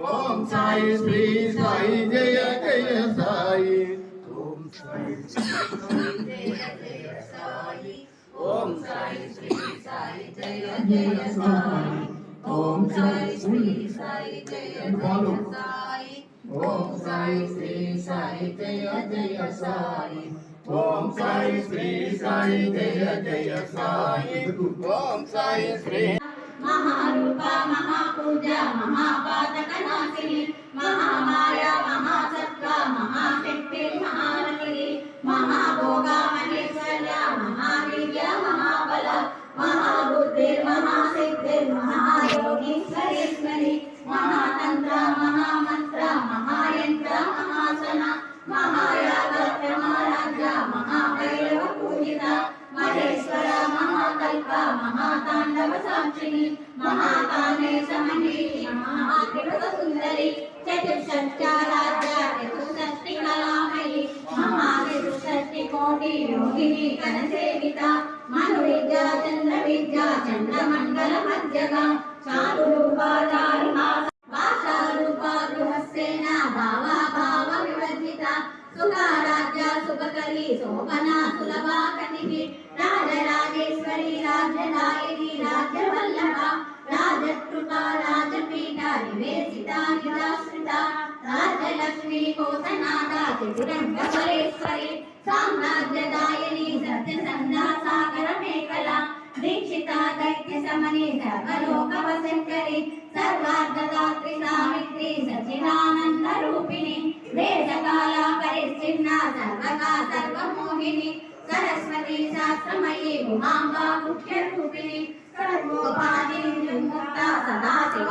ఓం సాయి శ్రీ సాయి జయ జయ సాయి ఓం సాయి ఓం సాయి శ్రీ సాయి జయ జయ సాయి ఓం సాయి శ్రీ సాయి జయ జయ సాయి ఓం సాయి శ్రీ సాయి జయ జయ సాయి ఓం సాయి శ్రీ సాయి జయ జయ సాయి ఓం సాయి శ్రీ మహారూప మహాపూజ మహాపా మహాకల్ప మహాతాండవ సాక్షిని మహాకామే సమని మహాకృత సుందరి చతుషష్టారాధ్య చతుషష్టి కళామయి మహాచతుషష్టి కోటి యోగిని కనసేవిత మను విద్యా చంద్ర విద్యా చంద్రమండల మధ్యగ చారు రూపాచారు భాషా రూప గృహస్సేన భావా భావ వివర్జిత సుఖారాధ్య సుఖకరి శోభన సులభా కనివి कोसनादाति पुरन्दवरेश्वरि साम्राज्यदायिनि सत्यसन्धासागरमेकला दीक्षिता दैत्यसमनि सर्वलोकवशङ्करि सर्वार्धदात्रि सावित्री सचिदानन्दरूपिणि देशकाला परिच्छिन्ना सर्वगा सर्वमोहिनि सरस्वती शास्त्रमयी उमाम्बा मुख्यरूपिणि सर्वोपाधिमुक्ता सदा शिव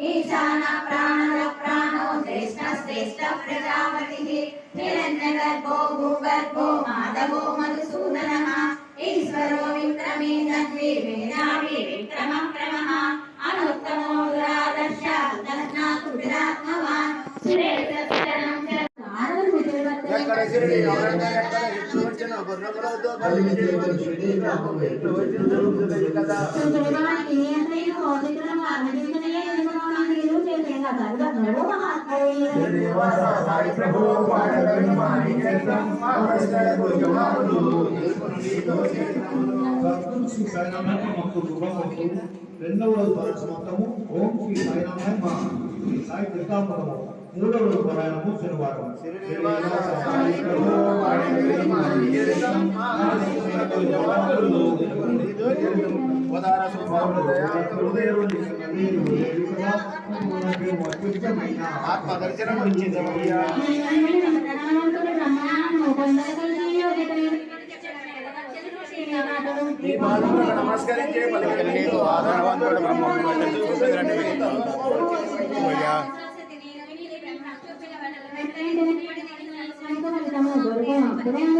ఈశాన ప్రాణద ప్రాణో శ్రేష్ఠ శ్రేష్ఠ ప్రజాపతి. హిరణ్యగర్భో భూగర్భో మాధవో మధుసూదనः. ఈశ్వరో విక్రమీ నద్వి మేధావి విక్రమ క్రమः. అనుత్తమో దురాదర్శ దహ్నాతు విరాత్మవాన్ साई प्रभु पाठ ब्रह्माणी चैतम आवश्यक गुरु महाप्रभु భక్తులు సాయినామాన్ని మాకు రూపం పడుతుంది రెండవ రోజు పారాయణ మొత్తము ఓం శ్రీ సాయినామాన్ని మా సాయి కృతాపదము మూడవ రోజు పారాయణము శనివారం శనివారం ఉదార ఆత్మ దర్శనం ఇచ్చిందయ్యా నీ పాదములకు నమస్కరించే పలికలు నీతో ఆధారవంతుడు బ్రహ్మయ్యా దొరికే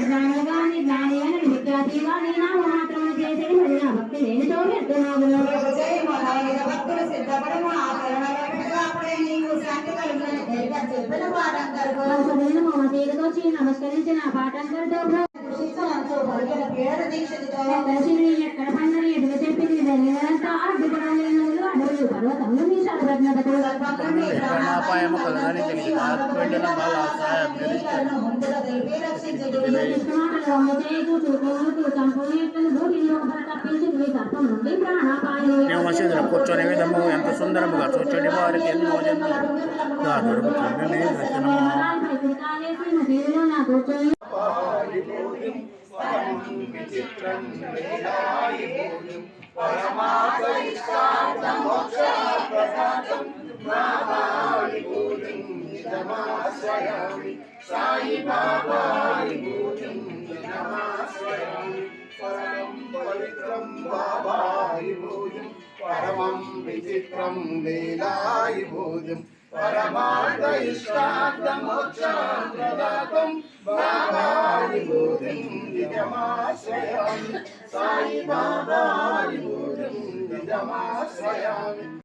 జ్ఞానగాని జ్ఞాని అని విద్యార్థిగా నీ నామ మాత్రం చేసేది మరి నా భక్తి లేని చోటు నవనీత భక్తులు సిద్ధపడము ఆ కరుణలో పెట్టగా అప్పుడే నీకు శాంతి కలుగునని తెలిప చెప్పిన పాఠం కలుగు. సాహెబ్ ప్రాణాలను ముందుగా తెలిపి రక్షించుడు. మేము మసీదులో కూర్చొని విధము ఎంత సుందరముగా చూచని వారికి ఎన్నో జన్మలు దొరుకుతుంది Swayami, Sai Baba, Paramam Vichitram Paramata Ishtata Moksha Pradatam Baba Aribudim Nidhamasayam Sai Baba Aribudim Nidhamasayam